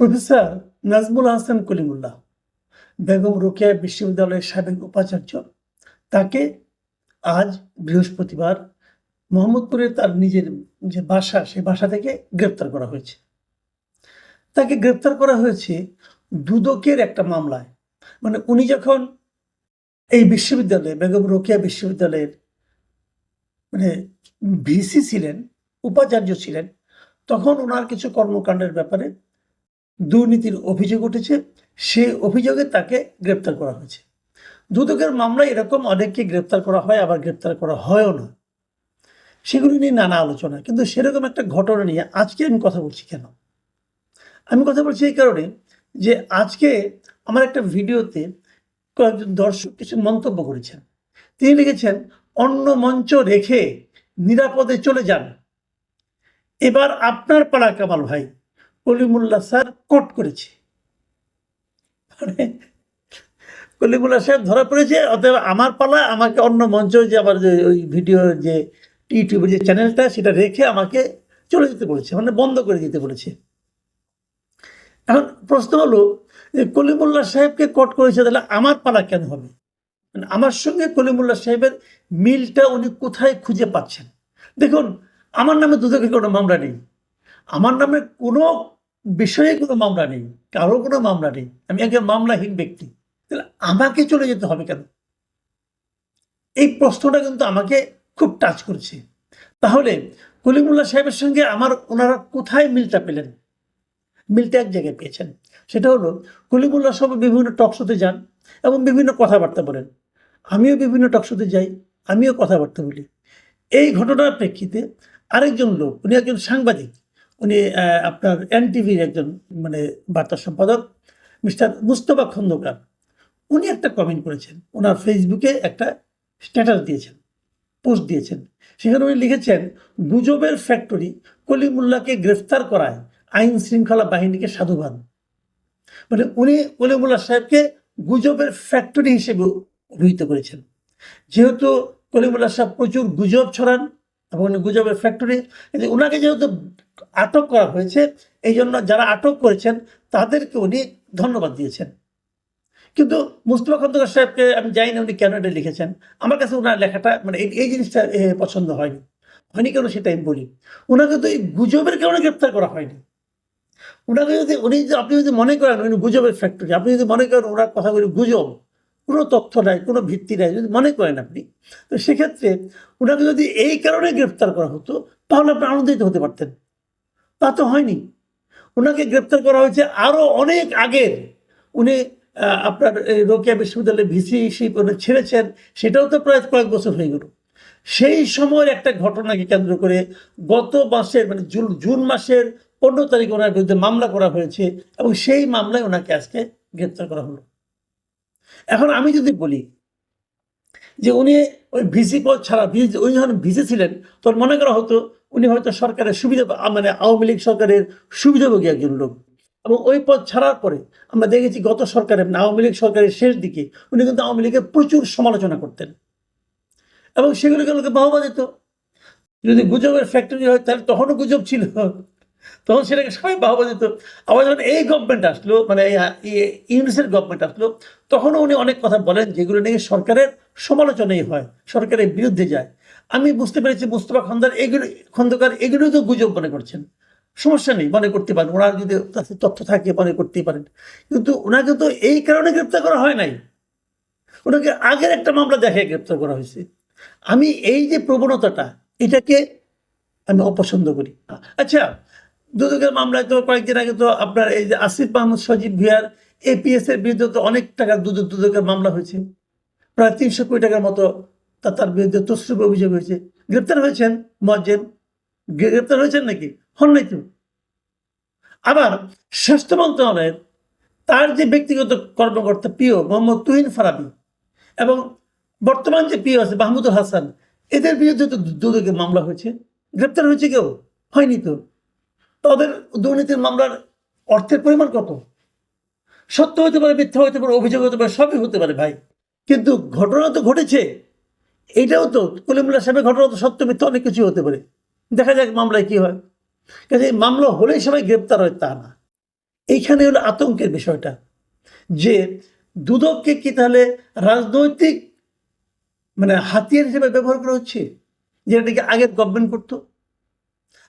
Professor Nazmul Hasan Kalimullah, Begum Rokeya বিশ্ববিদ্যালয়ের সাবেক উপাচার্য। তাকে আজ বৃহস্পতিবার মোহাম্মদপুরে তার নিজের যে বাসা, সেই বাসা থেকে গ্রেপ্তার করা হয়েছে। তাকে গ্রেপ্তার করা হয়েছে দুদকের একটা মামলায়। মানে উনি যখন এই বিশ্ববিদ্যালয়ে, বেগম রোকেয়া বিশ্ববিদ্যালয়ের মানে ভিসি ছিলেন, উপাচার্য ছিলেন, তখন ওনার কিছু কর্মকাণ্ডের ব্যাপারে দুর্নীতির অভিযোগ উঠেছে, সেই অভিযোগে তাকে গ্রেপ্তার করা হয়েছে। দুদকের মামলায় এরকম অনেককে গ্রেপ্তার করা হয়, আবার গ্রেপ্তার করা হয়ও না। সেগুলি নিয়ে নানা আলোচনা, কিন্তু সেরকম একটা ঘটনা নিয়ে আজকে আমি কথা বলছি কেন? আমি কথা বলছি এই কারণে যে আজকে আমার একটা ভিডিওতে কয়েকজন দর্শক কিছু মন্তব্য করেছেন। তিনি লিখেছেন, অন্য মঞ্চ রেখে নিরাপদে চলে যান। এবার আপনার পাড়া কামাল ভাই কলিমুল্লাহ স্যার কোট করেছে। মানে কলিমুল্লাহ সাহেব ধরা পড়েছে, অতএব আমার পালা আমাকে অন্য মঞ্চ যে আমার যে ওই ভিডিও যে ইউটিউবের যে চ্যানেলটা সেটা রেখে আমাকে চলে যেতে বলেছে মানে বন্ধ করে দিতে বলেছে। এখন প্রশ্ন হলো যে কলিমুল্লা সাহেবকে কোট করেছে তাহলে আমার পালা কেন হবে? মানে আমার সঙ্গে কলিমুল্লাহ সাহেবের মিলটা উনি কোথায় খুঁজে পাচ্ছেন? দেখুন, আমার নামে দুদকে কোনো মামলা নেই। আমার নামে কোনো বিষয়ে কোনো মামলা নেই কারও কোনো মামলা নেই। আমি একজন মামলাহীন ব্যক্তি। তাহলে আমাকে চলে যেতে হবে কেন? এই প্রশ্নটা কিন্তু আমাকে খুব টাচ করছে। তাহলে কলিমুল্লাহ সাহেবের সঙ্গে আমার ওনারা কোথায় মিলটা পেলেন? মিলটা এক জায়গায় পেয়েছেন। সেটা হলো, কলিমুল্লাহ সাহেব বিভিন্ন টকশোতে যান এবং বিভিন্ন কথাবার্তা বলেন। আমিও বিভিন্ন টকশোতে যাই, আমিও কথাবার্তা বলি। এই ঘটনার প্রেক্ষিতে আরেকজন লোক, উনি একজন সাংবাদিক উনি আপনার এনটিভির একজন মানে বার্তা সম্পাদক, মিস্টার মুস্তফা খন্দকার। উনি একটা কমেন্ট করেছেন, ওনার ফেসবুকে একটা স্ট্যাটাস দিয়েছেন পোস্ট দিয়েছেন। সেখানে উনি লিখেছেন, গুজবের ফ্যাক্টরি কলিমুল্লাহকে গ্রেফতার করায় আইন শৃঙ্খলা বাহিনীকে সাধুবাদ মানে উনি কলিমুল্লাহ সাহেবকে গুজবের ফ্যাক্টরি হিসেবে অভিহিত করেছেন। যেহেতু কলিমুল্লাহ সাহেব প্রচুর গুজব ছড়ান, এবং উনি গুজবের ফ্যাক্টরি ওনাকে যেহেতু আটক করা হয়েছে। এই জন্য যারা আটক করেছেন, তাদেরকে উনি ধন্যবাদ দিয়েছেন। কিন্তু মুস্তফা খন্দকার সাহেবকে আমি জানি না উনি কেন এটা লিখেছেন। আমার কাছে ওনার লেখাটা মানে এই- জিনিসটা পছন্দ হয়নি। হয়নি কেন সেটা আমি বলি। ওনাকে তো এই গুজবের কারণে গ্রেপ্তার করা হয়নি। ওনাকে যদি উনি আপনি যদি মনে করেন উনি গুজবের ফ্যাক্টরি, আপনি যদি মনে করেন ওনার কথাগুলি গুজব, কোনো তথ্য নাই, কোনো ভিত্তি নাই, যদি মনে করেন আপনি, তো সেক্ষেত্রে ওনাকে যদি এই কারণে গ্রেপ্তার করা হতো, তাহলে আপনি আনন্দিত হতে পারতেন। তা তো হয়নি। ওনাকে গ্রেপ্তার করা হয়েছে আরও অনেক আগের। উনি আপনার রোকেয়া বিশ্ববিদ্যালয়ে ভিসি হিসেবে উনি ছেড়েছেন, সেটাও তো প্রায় কয়েক বছর হয়ে গেল। সেই সময়ের একটা ঘটনাকে কেন্দ্র করে গত মাসের মানে জুন জুন মাসের পনেরো তারিখে ওনার বিরুদ্ধে মামলা করা হয়েছে এবং সেই মামলায় ওনাকে আজকে গ্রেপ্তার করা হলো। এখন আমি যদি বলি যে উনি ওই ভিসি পদ ছাড়া উনি যখন ভিসি ছিলেন, তখন মনে করা হতো উনি হয়তো সরকারের সুবিধা মানে আওয়ামী লীগ সরকারের সুবিধাভোগী একজন লোক। এবং ওই পদ ছাড়ার পরে আমরা দেখেছি গত সরকারের মানে আওয়ামী লীগ সরকারের শেষ দিকে উনি কিন্তু আওয়ামী লীগের প্রচুর সমালোচনা করতেন। এবং সেগুলোকে লোকে বাহবা দিত। যদি গুজবের ফ্যাক্টরি হয়, তাহলে তখনও গুজব ছিল। তখন সেটাকে সবাই বাহবা দিত। আবার যখন এই গভর্নমেন্ট আসলো মানে ইউনিসের গভর্নমেন্ট আসলো, তখনও উনি অনেক কথা বলেন যেগুলো নিয়ে সরকারের সমালোচনাই হয়, সরকারের বিরুদ্ধে যায়। আমি বুঝতে পেরেছি মুস্তফা খন্দকার এগুলো খন্দকার এগুলো তো গুজব মনে করছেন। সমস্যা নেই, মনে করতে পারেন। ওনার যদি কাছে তথ্য থাকে, মনে করতেই পারেন। কিন্তু ওনাকে তো এই কারণে গ্রেপ্তার করা হয় নাই। ওনাকে আগের একটা মামলা দেখে গ্রেপ্তার করা হয়েছে। আমি এই যে প্রবণতাটা, এটাকে আমি অপছন্দ করি। আচ্ছা দুদকের মামলায় তো কয়েকদিন আগে তো আপনার এই যে আসিফ মাহমুদ, সজীব ভিয়ার এপিএস এর বিরুদ্ধে তো অনেক টাকার দুদক, দুদকের মামলা হয়েছে। প্রায় তিনশো কোটি টাকার মতো তা তার বিরুদ্ধে তসরুপ অভিযোগ হয়েছে। গ্রেপ্তার হয়েছেন মজ্জেন গ্রেপ্তার হয়েছেন নাকি? হন নাই তো। আবার স্বাস্থ্য মন্ত্রণালয়ের তার যে ব্যক্তিগত কর্মকর্তা পিও মোহাম্মদ তুহিন ফারাবি এবং বর্তমান যে পিও আছে মাহমুদুল হাসান, এদের বিরুদ্ধে তো দুদকে মামলা হয়েছে। গ্রেপ্তার হয়েছে কেউ? হয়নি তো। তাদের দুর্নীতির মামলার অর্থের পরিমাণ কত? সত্য হতে পারে, মিথ্যা হতে পারে, অভিযোগ হতে পারে, সবই হতে পারে ভাই। কিন্তু ঘটনা তো ঘটেছে। এইটাও তো কলিমুল্লাহ সাহেবের ঘটনা তো সত্য, মিথ্যা অনেক কিছু হতে পারে। দেখা যাক মামলায় কি হয়। কাজে মামলা হলেই সবাই গ্রেপ্তার হয় তা না। এইখানে হলো আতঙ্কের বিষয়টা যে দুদককে কি তাহলে রাজনৈতিক মানে হাতিয়ার হিসেবে ব্যবহার করা হচ্ছে? যেটাকে আগের গভর্নমেন্ট করতো।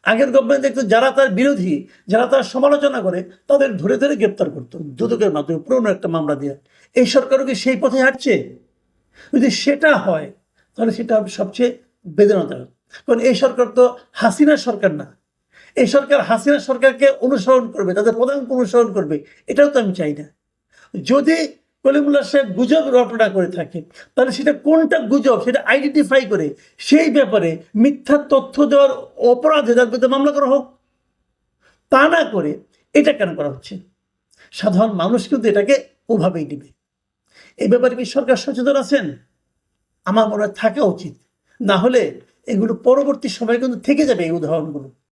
আগের গভর্নমেন্ট দেখতো যারা তার বিরোধী, যারা তার সমালোচনা করে, তাদের ধরে ধরে গ্রেপ্তার করতো। দুদকের মাধ্যমে পুরনো একটা মামলা দিয়ে। এই সরকারও কি সেই পথে হাঁটছে? যদি সেটা হয় তাহলে সেটা সবচেয়ে বেদনাদায়ক। কারণ এই সরকার তো হাসিনার সরকার না। এই সরকার হাসিনা সরকারকে অনুসরণ করবে, তাদের প্রধানকে অনুসরণ করবে, এটাও তো আমি চাই না। যদি কলিমুল্লাহ সাহেব গুজব রটনা করে থাকে, তাহলে সেটা কোনটা গুজব, সেটা আইডেন্টিফাই করে, সেই ব্যাপারে মিথ্যা তথ্য দেওয়ার অপরাধে তার বিরুদ্ধে মামলা করা হোক। তা না করে এটা কেন করা হচ্ছে? সাধারণ মানুষ কিন্তু এটাকে ওভাবেই নেবে। এই ব্যাপারে কি সরকার সচেতন আছেন? আমার মনে হয় থাকা উচিত। না হলে এগুলো পরবর্তী সময় কিন্তু থেকে যাবে এই উদাহরণগুলো।